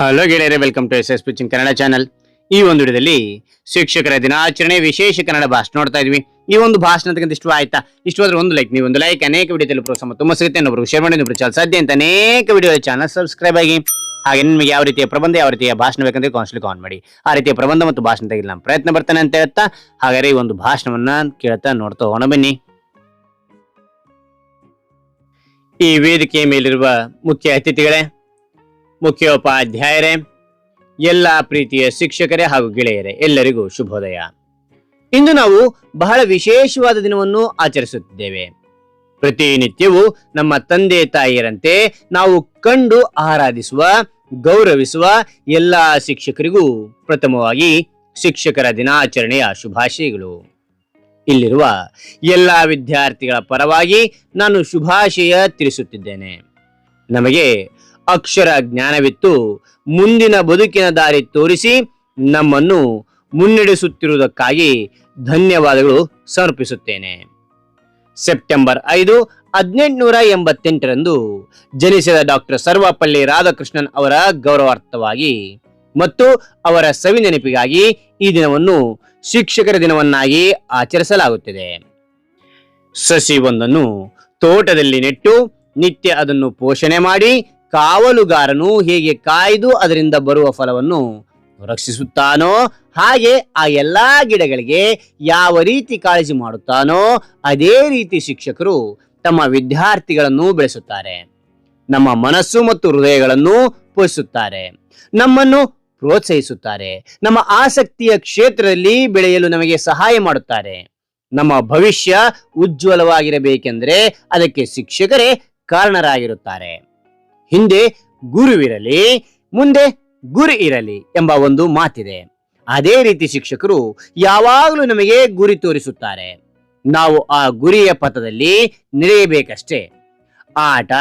Hello ಗೆಳೆಯರೆ welcome to S S ಪಿಚಿನ್ Kannada channel ಈ ಒಂದು ವಿಡಿಯೋದಲ್ಲಿ ಶಿಕ್ಷಕರ ದಿನಾಚರಣೆ, ವಿಶೇಷ ಕನ್ನಡ ಭಾಷಣ ನೋಡ್ತಾ ಇದ್ವಿ. ಈ ಒಂದು ಭಾಷಣ ಅಂತಕ್ಕಂಥ ಇಷ್ಟ ಆಯ್ತಾ? ಇಷ್ಟವಾದ್ರೆ ಒಂದು ಲೈಕ್ ನೀವು ಲೈಕ್ ಅನೇಕ ವಿಡಿಯೋದಲ್ಲಿ ಸಮ ತುಂಬ ಸಿಗುತ್ತೆ. ಇನ್ನೊಬ್ರು ಶೇರ್ ಮಾಡಿ, ಇನ್ನೊಬ್ರು ಸಾಧ್ಯ ಅಂತ ಅನೇಕ ವಿಡಿಯೋ ಚಾನಲ್ ಸಬ್ಸ್ಕ್ರೈಬ್ ಆಗಿ. ಹಾಗೆ ನಿಮಗೆ ಯಾವ ರೀತಿಯ ಪ್ರಬಂಧ, ಯಾವ ರೀತಿಯ ಭಾಷಣ ಬೇಕಂದ್ರೆ ಕಾನ್ಸ್ಟ್ಲಿ ಆನ್ ಮಾಡಿ. ಆ ರೀತಿಯ ಪ್ರಬಂಧ ಮತ್ತು ಭಾಷಣ ತೆಗೆದು ನಮ್ಮ ಪ್ರಯತ್ನ ಬರ್ತಾನೆ ಅಂತ ಹೇಳ್ತಾ, ಹಾಗಾದ್ರೆ ಈ ಒಂದು ಭಾಷಣವನ್ನ ಕೇಳ್ತಾ ನೋಡ್ತಾ ಹೋಗೋಣ ಬನ್ನಿ. ಈ ವೇದಿಕೆಯ ಮೇಲಿರುವ ಮುಖ್ಯ ಅತಿಥಿಗಳೇ ಮುಖ್ಯೋಪಾಧ್ಯಾಯರೇ, ಎಲ್ಲ ಪ್ರೀತಿಯ ಶಿಕ್ಷಕರೇ ಹಾಗೂ ಗೆಳೆಯರೇ, ಎಲ್ಲರಿಗೂ ಶುಭೋದಯ. ಇಂದು ನಾವು ಬಹಳ ವಿಶೇಷವಾದ ದಿನವನ್ನು ಆಚರಿಸುತ್ತಿದ್ದೇವೆ. ಪ್ರತಿನಿತ್ಯವೂ ನಮ್ಮ ತಂದೆ ತಾಯಿಯರಂತೆ ನಾವು ಕಂಡು ಆರಾಧಿಸುವ, ಗೌರವಿಸುವ ಎಲ್ಲ ಶಿಕ್ಷಕರಿಗೂ ಪ್ರಥಮವಾಗಿ ಶಿಕ್ಷಕರ ದಿನಾಚರಣೆಯ ಶುಭಾಶಯಗಳು. ಇಲ್ಲಿರುವ ಎಲ್ಲ ವಿದ್ಯಾರ್ಥಿಗಳ ಪರವಾಗಿ ನಾನು ಶುಭಾಶಯ ತಿಳಿಸುತ್ತಿದ್ದೇನೆ. ನಮಗೆ ಅಕ್ಷರ ಜ್ಞಾನವಿತ್ತು. ಮುಂದಿನ ಬದುಕಿನ ದಾರಿ ತೋರಿಸಿ ನಮ್ಮನ್ನು ಮುನ್ನಡೆಸುತ್ತಿರುವುದಕ್ಕಾಗಿ ಧನ್ಯವಾದಗಳು ಸಮರ್ಪಿಸುತ್ತೇನೆ. ಸೆಪ್ಟೆಂಬರ್ ಐದು, ಹದಿನೆಂಟುನೂರ ಎಂಬತ್ತೆಂಟರಂದು ಜನಿಸಿದ ಡಾಕ್ಟರ್ ಸರ್ವಪಲ್ಲಿ ರಾಧಾಕೃಷ್ಣನ್ ಅವರ ಗೌರವಾರ್ಥವಾಗಿ ಮತ್ತು ಅವರ ಸವಿ ನೆನಪಿಗಾಗಿ ಈ ದಿನವನ್ನು ಶಿಕ್ಷಕರ ದಿನವನ್ನಾಗಿ ಆಚರಿಸಲಾಗುತ್ತಿದೆ. ಸಸಿ ಒಂದನ್ನು ತೋಟದಲ್ಲಿ ನೆಟ್ಟು ನಿತ್ಯ ಅದನ್ನು ಪೋಷಣೆ ಮಾಡಿ ಕಾವಲುಗಾರನು ಹೇಗೆ ಕಾಯ್ದು ಅದರಿಂದ ಬರುವ ಫಲವನ್ನು ರಕ್ಷಿಸುತ್ತಾನೋ ಹಾಗೆ ಆ ಎಲ್ಲಾ ಗಿಡಗಳಿಗೆ ಯಾವ ರೀತಿ ಕಾಳಜಿ ಮಾಡುತ್ತಾನೋ ಅದೇ ರೀತಿ ಶಿಕ್ಷಕರು ತಮ್ಮ ವಿದ್ಯಾರ್ಥಿಗಳನ್ನು ಬೆಳೆಸುತ್ತಾರೆ. ನಮ್ಮ ಮನಸ್ಸು ಮತ್ತು ಹೃದಯಗಳನ್ನು ಪೋಷಿಸುತ್ತಾರೆ. ನಮ್ಮನ್ನು ಪ್ರೋತ್ಸಾಹಿಸುತ್ತಾರೆ. ನಮ್ಮ ಆಸಕ್ತಿಯ ಕ್ಷೇತ್ರದಲ್ಲಿ ಬೆಳೆಯಲು ನಮಗೆ ಸಹಾಯ ಮಾಡುತ್ತಾರೆ. ನಮ್ಮ ಭವಿಷ್ಯ ಉಜ್ವಲವಾಗಿರಬೇಕೆಂದರೆ ಅದಕ್ಕೆ ಶಿಕ್ಷಕರೇ ಕಾರಣರಾಗಿರುತ್ತಾರೆ. ಹಿಂದೆ ಗುರುವಿರಲಿ ಮುಂದೆ ಗುರಿ ಇರಲಿ ಎಂಬ ಒಂದು ಮಾತಿದೆ. ಅದೇ ರೀತಿ ಶಿಕ್ಷಕರು ಯಾವಾಗಲೂ ನಮಗೆ ಗುರಿ ತೋರಿಸುತ್ತಾರೆ. ನಾವು ಆ ಗುರಿಯ ಪಥದಲ್ಲಿ ನಡೆಯಬೇಕಷ್ಟೇ ಆಟ,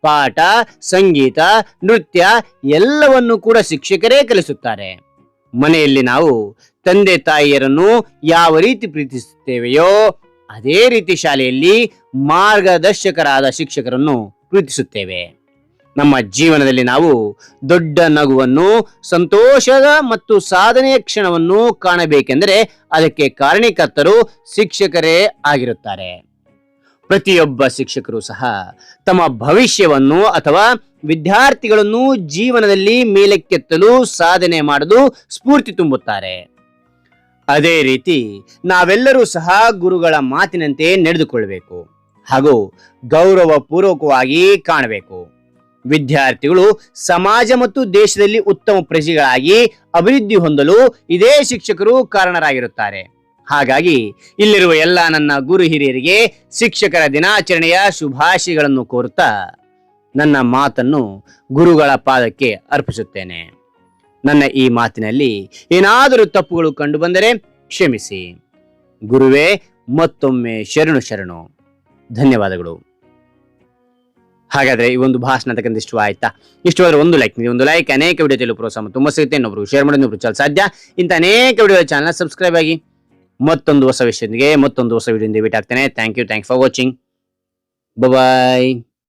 ಪಾಠ, ಸಂಗೀತ, ನೃತ್ಯ ಎಲ್ಲವನ್ನು ಕೂಡ ಶಿಕ್ಷಕರೇ ಕಲಿಸುತ್ತಾರೆ. ಮನೆಯಲ್ಲಿ ನಾವು ತಂದೆ ತಾಯಿಯರನ್ನು ಯಾವ ರೀತಿ ಪ್ರೀತಿಸುತ್ತೇವೆಯೋ, ಅದೇ ರೀತಿ ಶಾಲೆಯಲ್ಲಿ ಮಾರ್ಗದರ್ಶಕರಾದ ಶಿಕ್ಷಕರನ್ನು ಪ್ರೀತಿಸುತ್ತೇವೆ. ನಮ್ಮ ಜೀವನದಲ್ಲಿ ನಾವು ದೊಡ್ಡ ನಗುವನ್ನು, ಸಂತೋಷದ ಮತ್ತು ಸಾಧನೆಯ ಕ್ಷಣವನ್ನು ಕಾಣಬೇಕೆಂದರೆ ಅದಕ್ಕೆ ಕಾರಣೀಕರ್ತರು ಶಿಕ್ಷಕರೇ ಆಗಿರುತ್ತಾರೆ. ಪ್ರತಿಯೊಬ್ಬ ಶಿಕ್ಷಕರು ಸಹ ತಮ್ಮ ಭವಿಷ್ಯವನ್ನು ಅಥವಾ ವಿದ್ಯಾರ್ಥಿಗಳನ್ನು ಜೀವನದಲ್ಲಿ ಮೇಲಕ್ಕೆತ್ತಲು ಸಾಧನೆ ಮಾಡಲು ಸ್ಫೂರ್ತಿ ತುಂಬುತ್ತಾರೆ. ಅದೇ ರೀತಿ ನಾವೆಲ್ಲರೂ ಸಹ ಗುರುಗಳ ಮಾತಿನಂತೆ ನಡೆದುಕೊಳ್ಳಬೇಕು ಹಾಗೂ ಗೌರವ ಪೂರ್ವಕವಾಗಿ ಕಾಣಬೇಕು. ವಿದ್ಯಾರ್ಥಿಗಳು ಸಮಾಜ ಮತ್ತು ದೇಶದಲ್ಲಿ ಉತ್ತಮ ಪ್ರಜೆಗಳಾಗಿ ಅಭಿವೃದ್ಧಿ ಹೊಂದಲು ಇದೇ ಶಿಕ್ಷಕರು ಕಾರಣರಾಗಿರುತ್ತಾರೆ. ಹಾಗಾಗಿ ಇಲ್ಲಿರುವ ಎಲ್ಲ ನನ್ನ ಗುರು ಹಿರಿಯರಿಗೆ ಶಿಕ್ಷಕರ ದಿನಾಚರಣೆಯ ಶುಭಾಶಯಗಳನ್ನು ಕೋರುತ್ತಾ ನನ್ನ ಮಾತನ್ನು ಗುರುಗಳ ಪಾದಕ್ಕೆ ಅರ್ಪಿಸುತ್ತೇನೆ. ನನ್ನ ಈ ಮಾತಿನಲ್ಲಿ ಏನಾದರೂ ತಪ್ಪುಗಳು ಕಂಡುಬಂದರೆ ಕ್ಷಮಿಸಿ. ಗುರುವೇ ಮತ್ತೊಮ್ಮೆ ಶರಣು ಶರಣು. ಧನ್ಯವಾದಗಳು. ಹಾಗಾದ್ರೆ ಈ ಒಂದು ಭಾಷಣ ತಕ್ಕಂತ ಇಷ್ಟ ಆಯ್ತಾ? ಇಷ್ಟವಾದ್ರೆ ಒಂದು ಲೈಕ್ ಒಂದು ಲೈಕ್ ಅನೇಕ ವಿಡಿಯೋ ಪ್ರೋತ್ಸಾಹ ತುಂಬ ಸಿಗುತ್ತೆ. ಇನ್ನೊಬ್ರು ಶೇರ್ ಮಾಡಿ ಇನ್ನೊಬ್ರು ಚಲ ಸಾಧ್ಯ. ಇಂಥ ಅನೇಕ ವಿಡಿಯೋ ಚಾನಲ್ ಸಬ್ಸ್ಕ್ರೈಬ್ ಆಗಿ ಮತ್ತೊಂದು ಹೊಸ ವಿಷಯದೊಂದಿಗೆ, ಮತ್ತೊಂದು ಹೊಸ ವಿಡಿಯೋದಿಂದ ಭೇಟಿ ಆಗ್ತೇನೆ. Thank you thank for watching bye